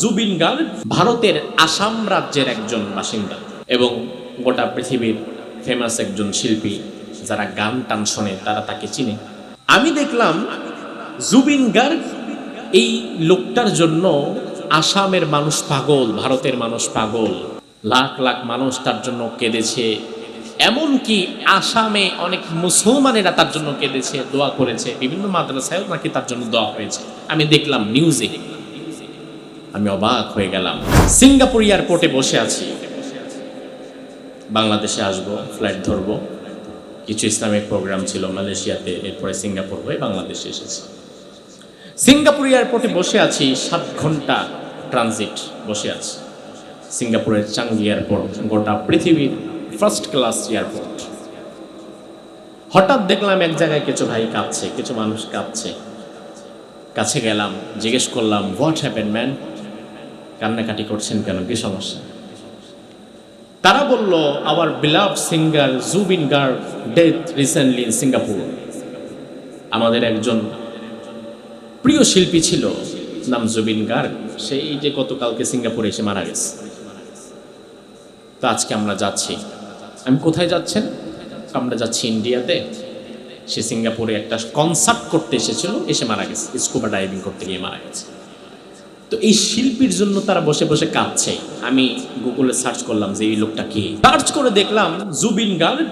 জুবিন গার্গ ভারতের আসাম রাজ্যের একজন বাসিন্দা এবং গোটা পৃথিবীর ফেমাস একজন শিল্পী যারা গান টান শোনে, তারা তাকে চিনে। আমি দেখলাম জুবিন গার্গ এই লোকটার জন্য আসামের মানুষ পাগল, ভারতের মানুষ পাগল। লাখ লাখ মানুষ তার জন্য কেঁদেছে। এমনকি আসামে অনেক মুসলমানেরা তার জন্য কেঁদেছে, দোয়া করেছে। বিভিন্ন মাদ্রাসায়ও নাকি তার জন্য দোয়া হয়েছে। আমি দেখলাম নিউজে আমি অবাক হয়ে গেলাম। সিঙ্গাপুর এয়ারপোর্টে বসে আছি। বাংলাদেশে আসব, ফ্লাইট ধরব। কিছু ইসলামিক প্রোগ্রাম ছিল মালয়েশিয়াতে, এরপরে সিঙ্গাপুর হয়ে বাংলাদেশে এসেছি। সিঙ্গাপুর এয়ারপোর্টে বসে আছি, সাত ঘণ্টা ট্রানজিট বসে আছি। সিঙ্গাপুরের চাঙ্গি এয়ারপোর্ট, গোটা পৃথিবীর ফার্স্ট ক্লাস এয়ারপোর্ট। হঠাৎ দেখলাম এক জায়গায় কিছু ভাই কাঁদছে কিছু মানুষ কাঁদছে কাছে গেলাম, জিজ্ঞেস করলাম হোয়াট হ্যাপেন ম্যান কান্নাকাটি করছেন কেন? কি সমস্যা? তারা বলল our beloved singer Zubeen Garg death recently in Singapore আমাদের একজন প্রিয় শিল্পী ছিল, নাম জুবিন গার্গ। সেই যে গতকালকে সিঙ্গাপুরে এসে মারা গেছে। তো আজকে আমরা যাচ্ছি। আমি কোথায় যাচ্ছেন? আমরা যাচ্ছি ইন্ডিয়াতে। সে সিঙ্গাপুরে একটা কনসার্ট করতে এসেছিল, এসে মারা গেছে। স্কুবা ডাইভিং করতে গিয়ে মারা গেছে। তো এই শিল্পীর জন্য তারা বসে বসে কাঁদছে। আমি গুগলে সার্চ করলাম যে এই লোকটা কি। সার্চ করে দেখলাম জুবিন গার্গ,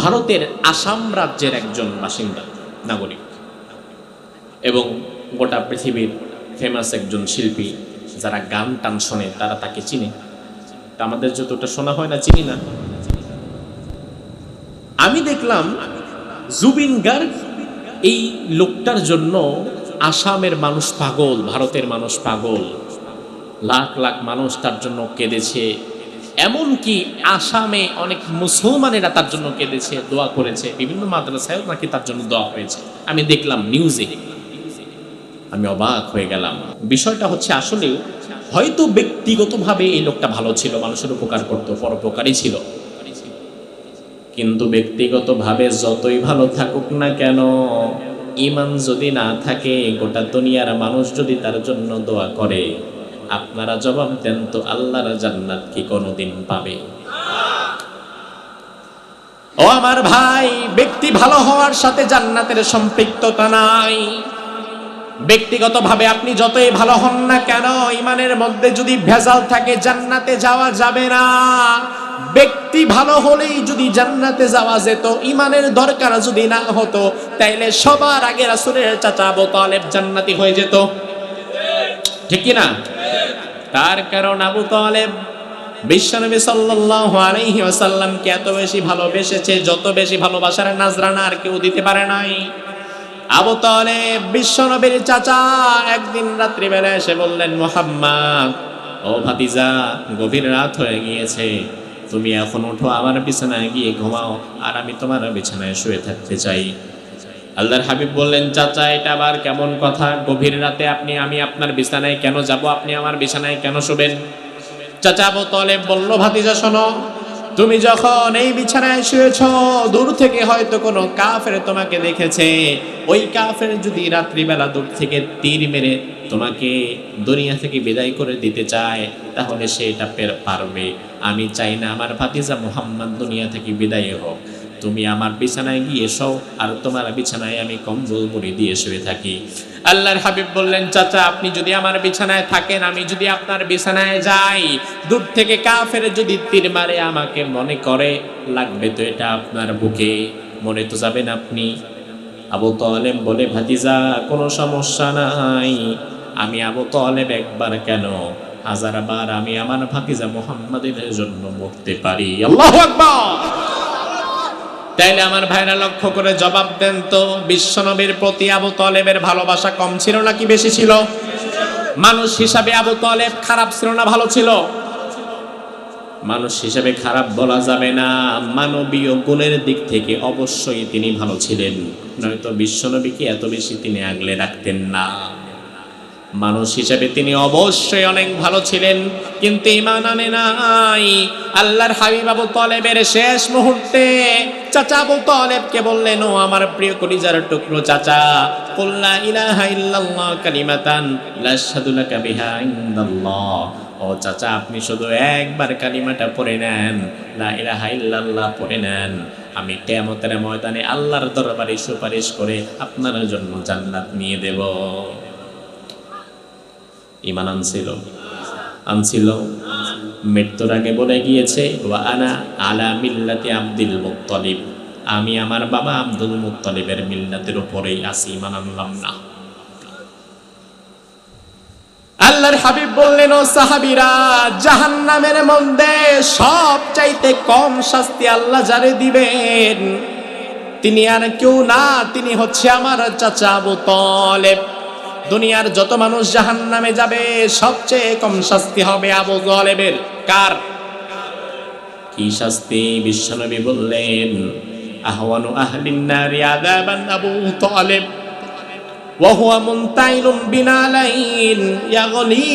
ভারতের আসাম রাজ্যের একজন বাসিন্দা, নাগরিক। এবং গোটা পৃথিবীর ফেমাস একজন শিল্পী, যারা গান টান শোনে, তারা তাকে চিনে। তা আমাদের যতটা শোনা হয় না, চিনি না। আমি দেখলাম জুবিন গার্গ এই লোকটার জন্য আসামের মানুষ পাগল, ভারতের মানুষ পাগল। লাখ লাখ মানুষ তার জন্য কেঁদেছে। এমনকি আসামে অনেক মুসলমানেরা তার জন্য কেঁদেছে, দোয়া করেছে। বিভিন্ন মাদ্রাসায়ও নাকি তার জন্য দোয়া হয়েছে। আমি দেখলাম নিউজে আমি অবাক হয়ে গেলাম। বিষয়টা হচ্ছে আসলে, হয়তো ব্যক্তিগতভাবে এই লোকটা ভালো ছিল, মানুষের উপকার করতো, পরোপকারী ছিল। কিন্তু ব্যক্তিগতভাবে যতই ভালো থাকুক না কেন ইমান যদি না থাকে, গোটা দুনিয়ার মানুষ যদি তার জন্য দোয়া করে, আপনারা জবাব দেন তো আল্লাহর জান্নাত কি কোনোদিন পাবে? ও আমার ভাই, ব্যক্তি ভালো হওয়ার সাথে জান্নাতের সম্পৃক্ততা নাই। ব্যক্তিগতভাবে আপনি যতই ভালো হন না কেন ইমানের মধ্যে যদি ভেজাল থাকে, জান্নাতে যাওয়া যাবে না। ব্যক্তি ভালো হলেই যদি জান্নাতে যাওয়া যেত, ইমানের দরকার যদি না হতো, তাইলে সবার আগে রাসূলের চাচা আবু তালেব জান্নাতি হয়ে যেত। ঠিক কি না তার কারণ আবু তালেব বিশ্বনবী সাল্লাল্লাহু আলাইহি ওয়াসাল্লামকে এত বেশি ভালোবেসেছে, যত বেশি ভালোবাসার নাজরানা আর কেউ দিতে পারে নাই। আবু তালেব বিশ্বনবীর চাচা একদিন রাত্রিবেলা এসে বললেন, মোহাম্মদ, ও ভাতিজা, গভীর রাত হয়ে গিয়েছে। তুমি এখন উঠো আমার বিছানায় গিয়ে ঘুমাও আর আমি তোমার বিছানায় শুয়ে থাকতে চাই। আল্লাহর হাবিব বললেন, চাচা, এটা আবার কেমন কথা? গভীর রাতে আপনি, আমি আপনার বিছানায় কেন যাব? আপনি আমার বিছানায় কেন শোবেন? চাচা আবু বলল, ভাতিজা, শোনো তুমি যখন এই বিছানায় শুয়েছ, দূর থেকে হয়তো কোনো কাফের তোমাকে দেখেছে। ওই কাফের যদি রাত্রিবেলা দূর থেকে তীর মেরে তোমাকে দুনিয়া থেকে বিদায় করে দিতে চায়, তাহলে সে এটা পের- পারবে। আমি চাই না আমার ভাতিজা মোহাম্মদ দুনিয়া থেকে বিদায় হোক। তুমি আমার বিছানায় গিয়ে এসো, আর তোমার বিছানায় আমি কম্বল মুড়ি দিয়ে শুয়ে থাকি। আল্লাহর হাবিব বললেন, চাচা, আপনি যদি আমার বিছানায় থাকেন, আমি যদি আপনার বিছানায় যাই, দূর থেকে কাফের যদি তীর মারে, আমাকে মনে করে, লাগবে তো এটা আপনার বুকে। মনে তো যাবেন আপনি। আবু তলেব বলে, ভাতিজা, কোনো সমস্যা নাই। আমি আবু তলেব একবার কেন? হাজারবার আমি আমার ভাতিজা মোহাম্মদের জন্য মরতে পারি। আল্লাহু আকবার! তাইলে আমার ভাইরা লক্ষ্য করে জবাব দেন তো, বিশ্বনবীর প্রতি আবু তলেবের ভালোবাসা কম ছিল নাকি বেশি ছিল? মানুষ হিসাবে আবু তলেব খারাপ ছিল না ভালো ছিল? মানুষ হিসাবে খারাপ বলা যাবে না। মানবীয় গুণের দিক থেকে অবশ্যই তিনি ভালো ছিলেন। নয়তো বিশ্বনবীকে এত বেশি তিনি আগলে রাখতেন না। মানুষ হিসেবে তিনি অবশ্যই অনেক ভালো ছিলেন, কিন্তু ইমান আনে নাই। আল্লাহর হাবিব আবু তলেবের শেষ মুহূর্তে চাচা আবু তলেবকে বললেন, ও আমার প্রিয় কলিজার টুকরো চাচা কুল্লা ইলাহা ইল্লাল্লাহ কালিমাতান লাশহাদু লাকা বিহা ইনদাল্লাহ। ও চাচা, আপনি শুধু একবার কালিমাটা পড়ে নেন, লা ইলাহা ইল্লাল্লাহ পড়ে নেন। আমি কিয়ামতের ময়দানে আল্লাহর দরবারে সুপারিশ করে আপনার জন্য জান্নাত নিয়ে দেব। ইমান আনছিল। আনছিল, মৃত্যুর আগে বলে গিয়েছে, ওয়া আনা আলা মিল্লাতি আব্দুল মুত্তালিব। আমি আমার বাবা আব্দুল মুক্তলিবের মিল্লাতের উপরেই আছি, ইমান আনলাম না। আল্লাহর হাবিব বললেন, ও সাহাবীরা, জাহান্নামের মধ্যে সব চাইতে কম শাস্তি আল্লাহ যারে দিবেন, তিনি আর কেউ না, তিনি হচ্ছে আমার চাচা আবু তলেব। দুনিয়ার যত মানুষ জাহান নামে যাবে সবচেয়ে কম শাস্তি হবে আবু তলেবের কার কি শাস্তি বিশ্বনবী বললেন আহওয়ানু আহলিন নারি আযাবান আবু তলেব وهو منتعل بنالين يغلي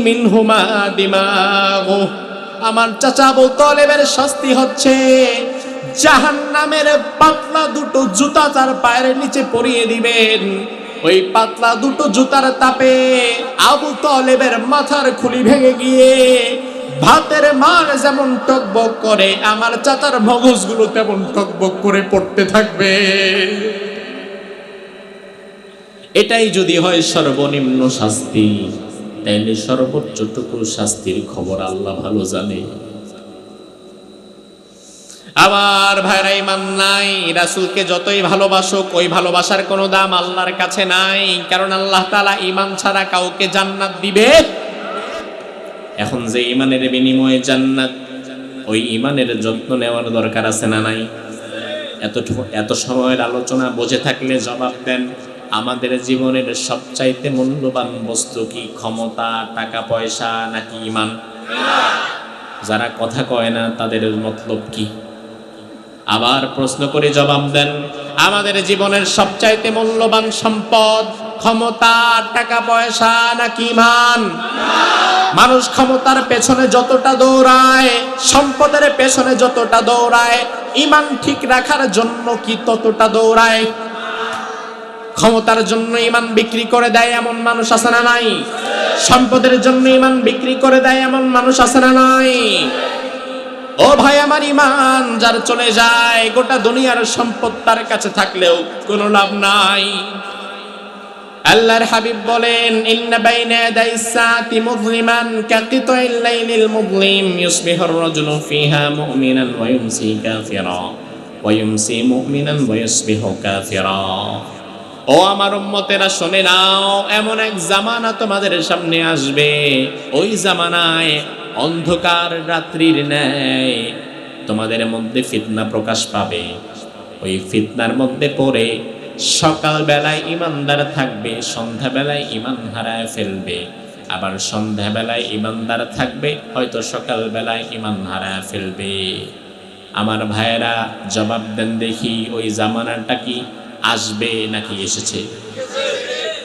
منهما دماغه আমার চাচা আবু তলেবের শাস্তি হচ্ছে জাহান্নামের পাতলা দুটো জুতা তার পায়ের নিচে পরিয়ে দিবেন ওই পাতলা দুটো জুতার তাপে আবু তলেবের মাথার খুলি ভেঙে গিয়ে ভাতের মার যেমন টকবক করে, আমার চাচার মগজগুলো তেমন টকবক করে পড়তে থাকবে। এটাই যদি হয় সর্বনিম্ন শাস্তি, তাইলে সর্বোচ্চটুকু শাস্তির খবর আল্লাহ ভালো জানে। আবার ভাইরা ইমান নাই, রাসূলকে যতই ভালোবাসুক, ওই ভালোবাসার কোনো দাম আল্লাহর কাছে নাই, কারণ আল্লাহ তালা ইমান ছাড়া কাউকে জান্নাত দিবে। এখন যে ইমানের বিনিময়ে জান্নাত, ওই ইমানের যত্ন নেওয়ার দরকার আছে না নাই? এত এত সময়ের আলোচনা, বসে থাকলে জবাব দেন, আমাদের জীবনের সবচাইতে মূল্যবান বস্তু কি? ক্ষমতা, টাকা, পয়সা, নাকি ইমান যারা কথা কয় না, তাদের মতলব কি? আবার প্রশ্ন করে জবাব দেন, আমাদের জীবনের সবচাইতে মূল্যবান সম্পদ, ক্ষমতা, টাকা, পয়সা নাকি ইমান? মানুষ ক্ষমতার পেছনে যতটা দৌড়ায়, সম্পদের পেছনে যতটা দৌড়ায়, ইমান ঠিক রাখার জন্য কি ততটা দৌড়ায়? ক্ষমতার জন্য ইমান বিক্রি করে দেয় এমন মানুষ আছে না নাই? সম্পদের জন্য ইমান বিক্রি করে দেয় এমন মানুষ আছে না নাই? ও ভাই আমার ইমান, যার চলে যায়, গোটা দুনিয়ার সম্পদ তার কাছে থাকলেও কোনো লাভ নাই। আল্লাহর হাবিব বলেন, ইন্না বাইনা ইয়াদাই সাতি মুযলিমান কাকিতাইল লাইলিল মুযলিম ইউসবিহুর রাজুলু ফিহা মুমিনান ওয়া ইউমসি কাফিরা, ওয়া ইউমসি মুমিনান ওয়া ইউসবিহু কাফিরা। ও আমার উম্মতেরা, শুনে নাও, এমন এক জামানা তোমাদের সামনে আসবে। ওই জামানায় অন্ধকার রাত্রির ন্যায় তোমাদের মধ্যে ফিতনা প্রকাশ পাবে। ওই ফিতনার মধ্যে পড়ে সকাল বেলায় ইমানদার থাকবে সন্ধ্যা বেলায় ইমান হারায় ফেলবে। আবার সন্ধ্যা বেলায় ইমানদার থাকবে, হয়তো সকাল বেলায় ইমান হারায় ফেলবে। আমার ভাইয়েরা, জবাব দেন দেখি ওই জামানাটা কি আসবে নাকি এসেছে।